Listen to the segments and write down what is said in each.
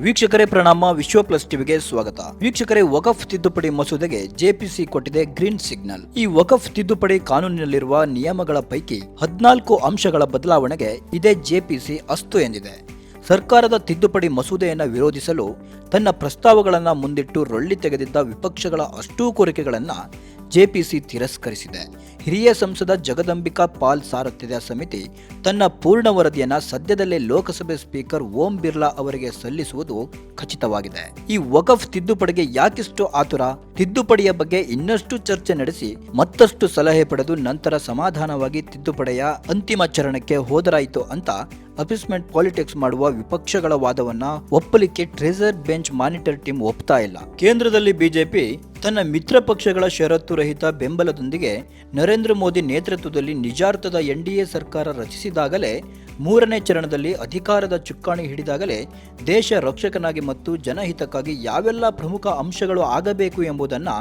ವೀಕ್ಷಕರೇ ಪ್ರಣಾಮ, ವಿಶ್ವ ಪ್ಲಸ್ ಟಿವಿಗೆ ಸ್ವಾಗತ. ವೀಕ್ಷಕರೇ, ವಕಫ್ ತಿದ್ದುಪಡಿ ಮಸೂದೆಗೆ ಜೆಪಿಸಿ ಕೊಟ್ಟಿದೆ ಗ್ರೀನ್ ಸಿಗ್ನಲ್. ಈ ವಕಫ್ ತಿದ್ದುಪಡಿ ಕಾನೂನಿನಲ್ಲಿರುವ ನಿಯಮಗಳ ಪೈಕಿ ಹದಿನಾಲ್ಕು ಅಂಶಗಳ ಬದಲಾವಣೆಗೆ ಇದೇ ಜೆಪಿಸಿ ಅಸ್ತು ಎಂದಿದೆ. ಸರ್ಕಾರದ ತಿದ್ದುಪಡಿ ಮಸೂದೆಯನ್ನು ವಿರೋಧಿಸಲು ತನ್ನ ಪ್ರಸ್ತಾವಗಳನ್ನು ಮುಂದಿಟ್ಟು ರೊಳ್ಳಿ ತೆಗೆದಿದ್ದ ವಿಪಕ್ಷಗಳ ಅಷ್ಟೂ ಕೋರಿಕೆಗಳನ್ನು ಜೆಪಿಸಿ ತಿರಸ್ಕರಿಸಿದೆ. ಹಿರಿಯ ಸಂಸದ ಜಗದಂಬಿಕಾ ಪಾಲ್ ಸಾರಥ್ಯದ ಸಮಿತಿ ತನ್ನ ಪೂರ್ಣ ವರದಿಯನ್ನು ಸದ್ಯದಲ್ಲೇ ಲೋಕಸಭೆ ಸ್ಪೀಕರ್ ಓಂ ಬಿರ್ಲಾ ಅವರಿಗೆ ಸಲ್ಲಿಸುವುದು ಖಚಿತವಾಗಿದೆ. ಈ ವಕಫ್ ತಿದ್ದುಪಡಿಗೆ ಯಾಕಿಷ್ಟು ಆತುರ? ತಿದ್ದುಪಡಿಯ ಬಗ್ಗೆ ಇನ್ನಷ್ಟು ಚರ್ಚೆ ನಡೆಸಿ ಮತ್ತಷ್ಟು ಸಲಹೆ ಪಡೆದು ನಂತರ ಸಮಾಧಾನವಾಗಿ ತಿದ್ದುಪಡಿಯ ಅಂತಿಮ ಚರಣಕ್ಕೆ ಹೋದರಾಯಿತು ಅಂತ ಅಪಿಸ್ಮೆಂಟ್ ಪಾಲಿಟಿಕ್ಸ್ ಮಾಡುವ ವಿಪಕ್ಷಗಳ ವಾದವನ್ನ ಒಪ್ಪಲಿಕ್ಕೆ ಟ್ರೆಸರ್ ಬೆಂಚ್ ಮಾನಿಟರ್ ಟೀಮ್ ಒಪ್ತಾ ಇಲ್ಲ. ಕೇಂದ್ರದಲ್ಲಿ ಬಿಜೆಪಿ ತನ್ನ ಮಿತ್ರ ಪಕ್ಷಗಳ ಷರತ್ತು ರಹಿತ ಬೆಂಬಲದೊಂದಿಗೆ ನರೇಂದ್ರ ಮೋದಿ ನೇತೃತ್ವದಲ್ಲಿ ನಿಜಾರ್ಥದ ಎನ್ಡಿಎ ಸರ್ಕಾರ ರಚಿಸಿದಾಗಲೇ ಮೂರನೇ ಚರಣದಲ್ಲಿ ಅಧಿಕಾರದ ಚುಕ್ಕಾಣಿ ಹಿಡಿದಾಗಲೇ ದೇಶ ರಕ್ಷಕನಾಗಿ ಮತ್ತು ಜನಹಿತಕ್ಕಾಗಿ ಯಾವೆಲ್ಲ ಪ್ರಮುಖ ಅಂಶಗಳು ಆಗಬೇಕು ಎಂಬುದನ್ನು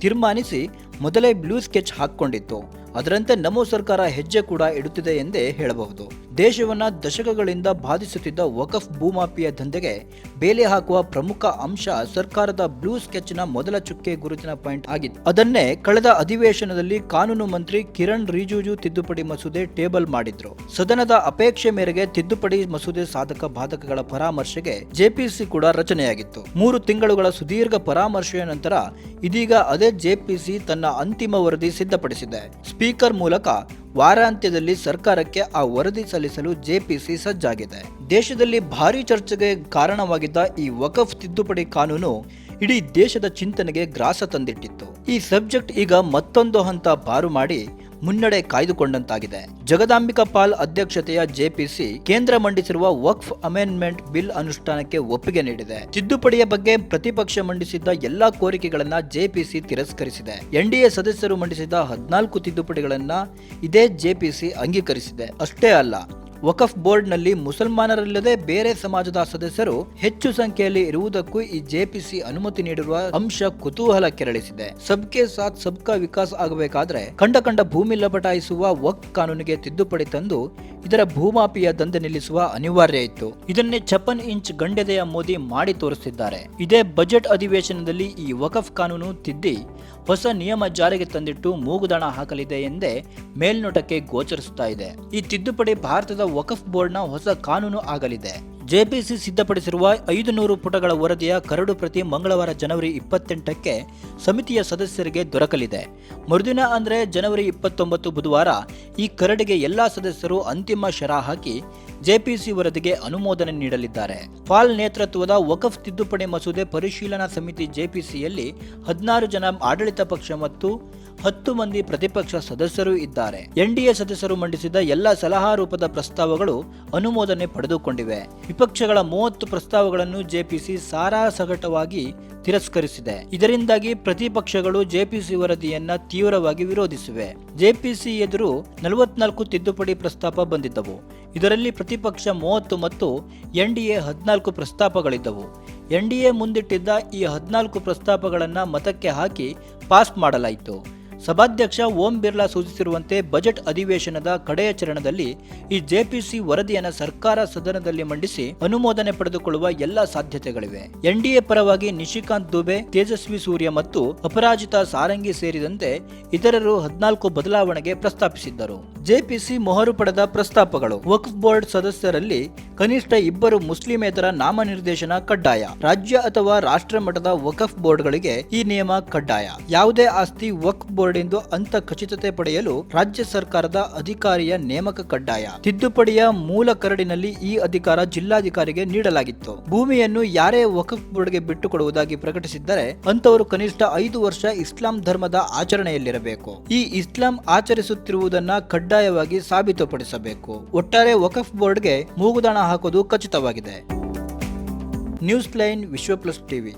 ತೀರ್ಮಾನಿಸಿ ಮೊದಲೇ ಬ್ಲೂ ಸ್ಕೆಚ್ ಹಾಕ್ಕೊಂಡಿತ್ತು. ಅದರಂತೆ ನಮೋ ಸರ್ಕಾರ ಹೆಜ್ಜೆ ಕೂಡ ಇಡುತ್ತಿದೆ ಎಂದೇ ಹೇಳಬಹುದು. ದೇಶವನ್ನ ದಶಕಗಳಿಂದ ಬಾಧಿಸುತ್ತಿದ್ದ ವಕಫ್ ಭೂಮಾಪಿಯ ದಂಧೆಗೆ ಬೇಲೆ ಹಾಕುವ ಪ್ರಮುಖ ಅಂಶ ಸರ್ಕಾರದ ಬ್ಲೂ ಸ್ಕೆಚ್ನ ಮೊದಲ ಚುಕ್ಕೆ ಗುರುತಿನ ಪಾಯಿಂಟ್ ಆಗಿತ್ತು. ಅದನ್ನೇ ಕಳೆದ ಅಧಿವೇಶನದಲ್ಲಿ ಕಾನೂನು ಮಂತ್ರಿ ಕಿರಣ್ ರಿಜಿಜು ತಿದ್ದುಪಡಿ ಮಸೂದೆ ಟೇಬಲ್ ಮಾಡಿದ್ರು. ಸದನದ ಅಪೇಕ್ಷೆ ಮೇರೆಗೆ ತಿದ್ದುಪಡಿ ಮಸೂದೆ ಸಾಧಕ ಬಾಧಕಗಳ ಪರಾಮರ್ಶೆಗೆ ಜೆಪಿಸಿ ಕೂಡ ರಚನೆಯಾಗಿತ್ತು. ಮೂರು ತಿಂಗಳುಗಳ ಸುದೀರ್ಘ ಪರಾಮರ್ಶೆಯ ನಂತರ ಇದೀಗ ಅದೇ ಜೆಪಿಸಿ ತನ್ನ ಅಂತಿಮ ವರದಿ ಸಿದ್ಧಪಡಿಸಿದೆ. ಸ್ಪೀಕರ್ ಮೂಲಕ ವಾರಾಂತ್ಯದಲ್ಲಿ ಸರ್ಕಾರಕ್ಕೆ ಆ ವರದಿ ಸಲ್ಲಿಸಲು ಜೆಪಿಸಿ ಸಜ್ಜಾಗಿದೆ. ದೇಶದಲ್ಲಿ ಭಾರಿ ಚರ್ಚೆಗೆ ಕಾರಣವಾಗಿದ್ದ ಈ ವಕಫ್ ತಿದ್ದುಪಡಿ ಕಾನೂನು ಇಡೀ ದೇಶದ ಚಿಂತನೆಗೆ ಗ್ರಾಸ ತಂದಿಟ್ಟಿತ್ತು. ಈ ಸಬ್ಜೆಕ್ಟ್ ಈಗ ಮತ್ತೊಂದು ಹಂತ ಬಾರು ಮಾಡಿ ಮುನ್ನಡೆ ಕಾಯ್ದುಕೊಂಡಂತಾಗಿದೆ. ಜಗದಾಂಬಿಕಾ ಪಾಲ್ ಅಧ್ಯಕ್ಷತೆಯ ಜೆಪಿಸಿ ಕೇಂದ್ರ ಮಂಡಿಸಿರುವ ವಕ್ಫ್ ಅಮೆಂಡ್ಮೆಂಟ್ ಬಿಲ್ ಅನುಷ್ಠಾನಕ್ಕೆ ಒಪ್ಪಿಗೆ ನೀಡಿದೆ. ತಿದ್ದುಪಡಿಯ ಬಗ್ಗೆ ಪ್ರತಿಪಕ್ಷ ಮಂಡಿಸಿದ್ದ ಎಲ್ಲಾ ಕೋರಿಕೆಗಳನ್ನ ಜೆಪಿಸಿ ತಿರಸ್ಕರಿಸಿದೆ. ಎನ್ಡಿಎ ಸದಸ್ಯರು ಮಂಡಿಸಿದ ಹದಿನಾಲ್ಕು ತಿದ್ದುಪಡಿಗಳನ್ನ ಇದೇ ಜೆಪಿಸಿ ಅಂಗೀಕರಿಸಿದೆ. ಅಷ್ಟೇ ಅಲ್ಲ ವಕಫ್ ಬೋರ್ಡ್ನಲ್ಲಿ ಮುಸಲ್ಮಾನರಲ್ಲದೆ ಬೇರೆ ಸಮಾಜದ ಸದಸ್ಯರು ಹೆಚ್ಚು ಸಂಖ್ಯೆಯಲ್ಲಿ ಇರುವುದಕ್ಕೂ ಈ ಜೆಪಿಸಿ ಅನುಮತಿ ನೀಡಿರುವ ಅಂಶ ಕುತೂಹಲ ಕೆರಳಿಸಿದೆ. ಸಬ್ಕೆ ಸಾಥ್, ಸಬ್ಕಾ ವಿಕಾಸ್ ಆಗಬೇಕಾದ್ರೆ ಕಂಡ ಕಂಡ ಭೂಮಿ ಲಪಟಾಯಿಸುವ ವಕ್ ಕಾನೂನಿಗೆ ತಿದ್ದುಪಡಿ ತಂದು ಇದರ ಭೂಮಾಪಿಯ ದಂಧೆ ನಿಲ್ಲಿಸುವ ಅನಿವಾರ್ಯ ಇತ್ತು. ಇದನ್ನೇ ಛಪ್ಪನ್ ಇಂಚ್ ಗಂಡೆದೆಯ ಮೋದಿ ಮಾಡಿ ತೋರಿಸಿದ್ದಾರೆ. ಇದೇ ಬಜೆಟ್ ಅಧಿವೇಶನದಲ್ಲಿ ಈ ವಕಫ್ ಕಾನೂನು ತಿದ್ದಿ ಹೊಸ ನಿಯಮ ಜಾರಿಗೆ ತಂದಿಟ್ಟು ಮೂಗುದಾಣ ಹಾಕಲಿದೆ ಎಂದೇ ಮೇಲ್ನೋಟಕ್ಕೆ ಗೋಚರಿಸುತ್ತಾ ಇದೆ. ಈ ತಿದ್ದುಪಡಿ ಭಾರತದ ವಕಫ್ ಬೋರ್ಡ್ನ ಹೊಸ ಕಾನೂನು ಆಗಲಿದೆ. ಜೆಪಿಸಿ ಸಿದ್ಧಪಡಿಸಿರುವ ಐದು ನೂರು ಪುಟಗಳ ವರದಿಯ ಕರಡು ಪ್ರತಿ ಮಂಗಳವಾರ ಜನವರಿ ಇಪ್ಪತ್ತೆಂಟಕ್ಕೆ ಸಮಿತಿಯ ಸದಸ್ಯರಿಗೆ ದೊರಕಲಿದೆ. ಮರುದಿನ ಅಂದರೆ ಜನವರಿ ಇಪ್ಪತ್ತೊಂಬತ್ತು ಬುಧವಾರ ಈ ಕರಡಿಗೆ ಎಲ್ಲಾ ಸದಸ್ಯರು ಅಂತಿಮ ಶರ ಹಾಕಿ ಜೆಪಿಸಿ ವರದಿಗೆ ಅನುಮೋದನೆ ನೀಡಲಿದ್ದಾರೆ. ಪಾಲ್ ನೇತೃತ್ವದ ವಕಫ್ ತಿದ್ದುಪಡಿ ಮಸೂದೆ ಪರಿಶೀಲನಾ ಸಮಿತಿ ಜೆಪಿಸಿಯಲ್ಲಿ ಹದಿನಾರು ಜನ ಆಡಳಿತ ಪಕ್ಷ ಮತ್ತು ಹತ್ತು ಮಂದಿ ಪ್ರತಿಪಕ್ಷ ಸದಸ್ಯರು ಇದ್ದಾರೆ. ಎನ್ಡಿಎ ಸದಸ್ಯರು ಮಂಡಿಸಿದ ಎಲ್ಲ ಸಲಹಾ ರೂಪದ ಪ್ರಸ್ತಾವಗಳು ಅನುಮೋದನೆ ಪಡೆದುಕೊಂಡಿವೆ. ವಿಪಕ್ಷಗಳ ಮೂವತ್ತು ಪ್ರಸ್ತಾವಗಳನ್ನು ಜೆಪಿಸಿ ಸಾರಾಸಗಟವಾಗಿ ತಿರಸ್ಕರಿಸಿದೆ. ಇದರಿಂದಾಗಿ ಪ್ರತಿಪಕ್ಷಗಳು ಜೆಪಿಸಿ ವರದಿಯನ್ನ ತೀವ್ರವಾಗಿ ವಿರೋಧಿಸಿವೆ. ಜೆಪಿಸಿ ಎದುರು ನಲವತ್ನಾಲ್ಕು ತಿದ್ದುಪಡಿ ಪ್ರಸ್ತಾಪ ಬಂದಿದ್ದವು. ಇದರಲ್ಲಿ ಪ್ರತಿಪಕ್ಷ ಮೂವತ್ತು ಮತ್ತು ಎನ್ಡಿಎ ಹದಿನಾಲ್ಕು ಪ್ರಸ್ತಾಪಗಳಿದ್ದವು. ಎನ್ಡಿಎ ಮುಂದಿಟ್ಟಿದ್ದ ಈ ಹದಿನಾಲ್ಕು ಪ್ರಸ್ತಾಪಗಳನ್ನು ಮತಕ್ಕೆ ಹಾಕಿ ಪಾಸ್ ಮಾಡಲಾಯಿತು. ಸಭಾಧ್ಯಕ್ಷ ಓಂ ಬಿರ್ಲಾ ಸೂಚಿಸಿರುವಂತೆ ಬಜೆಟ್ ಅಧಿವೇಶನದ ಕಡೆಯ ಚರಣದಲ್ಲಿ ಈ ಜೆಪಿಸಿ ವರದಿಯನ್ನು ಸರ್ಕಾರ ಸದನದಲ್ಲಿ ಮಂಡಿಸಿ ಅನುಮೋದನೆ ಪಡೆದುಕೊಳ್ಳುವ ಎಲ್ಲ ಸಾಧ್ಯತೆಗಳಿವೆ. ಎನ್ಡಿಎ ಪರವಾಗಿ ನಿಶಿಕಾಂತ್ ದುಬೆ, ತೇಜಸ್ವಿ ಸೂರ್ಯ ಮತ್ತು ಅಪರಾಜಿತ ಸಾರಂಗಿ ಸೇರಿದಂತೆ ಇತರರು ಹದಿನಾಲ್ಕು ಬದಲಾವಣೆಗೆ ಪ್ರಸ್ತಾಪಿಸಿದ್ದರು. ಜೆಪಿಸಿ ಮೊಹರು ಪಡೆದ ಪ್ರಸ್ತಾಪಗಳು. ವಕ್ಫ್ ಬೋರ್ಡ್ ಸದಸ್ಯರಲ್ಲಿ ಕನಿಷ್ಠ ಇಬ್ಬರು ಮುಸ್ಲಿಮೇತರ ನಾಮನಿರ್ದೇಶನ ಕಡ್ಡಾಯ. ರಾಜ್ಯ ಅಥವಾ ರಾಷ್ಟ್ರ ಮಟ್ಟದ ವಕಫ್ ಬೋರ್ಡ್ಗಳಿಗೆ ಈ ನಿಯಮ ಕಡ್ಡಾಯ. ಯಾವುದೇ ಆಸ್ತಿ ವಕ್ಫ್ ಬೋರ್ಡ್ ಎಂದು ಅಂತ ಖಚಿತತೆ ಪಡೆಯಲು ರಾಜ್ಯ ಸರ್ಕಾರದ ಅಧಿಕಾರಿಯ ನೇಮಕ ಕಡ್ಡಾಯ. ತಿದ್ದುಪಡಿಯ ಮೂಲ ಕರಡಿನಲ್ಲಿ ಈ ಅಧಿಕಾರ ಜಿಲ್ಲಾಧಿಕಾರಿಗೆ ನೀಡಲಾಗಿತ್ತು. ಭೂಮಿಯನ್ನು ಯಾರೇ ವಕಫ್ ಬೋರ್ಡ್ಗೆ ಬಿಟ್ಟುಕೊಡುವುದಾಗಿ ಪ್ರಕಟಿಸಿದ್ದರೆ ಅಂತವರು ಕನಿಷ್ಠ ಐದು ವರ್ಷ ಇಸ್ಲಾಂ ಧರ್ಮದ ಆಚರಣೆಯಲ್ಲಿರಬೇಕು. ಈ ಇಸ್ಲಾಂ ಆಚರಿಸುತ್ತಿರುವುದನ್ನ ಕಡ್ಡಾಯವಾಗಿ ಸಾಬೀತುಪಡಿಸಬೇಕು. ಒಟ್ಟಾರೆ ವಕಫ್ ಬೋರ್ಡ್ಗೆ ಮೂಗುದಾಣ ಹಾಕೋದು ಖಚಿತವಾಗಿದೆ. News line Vishwa plus TV.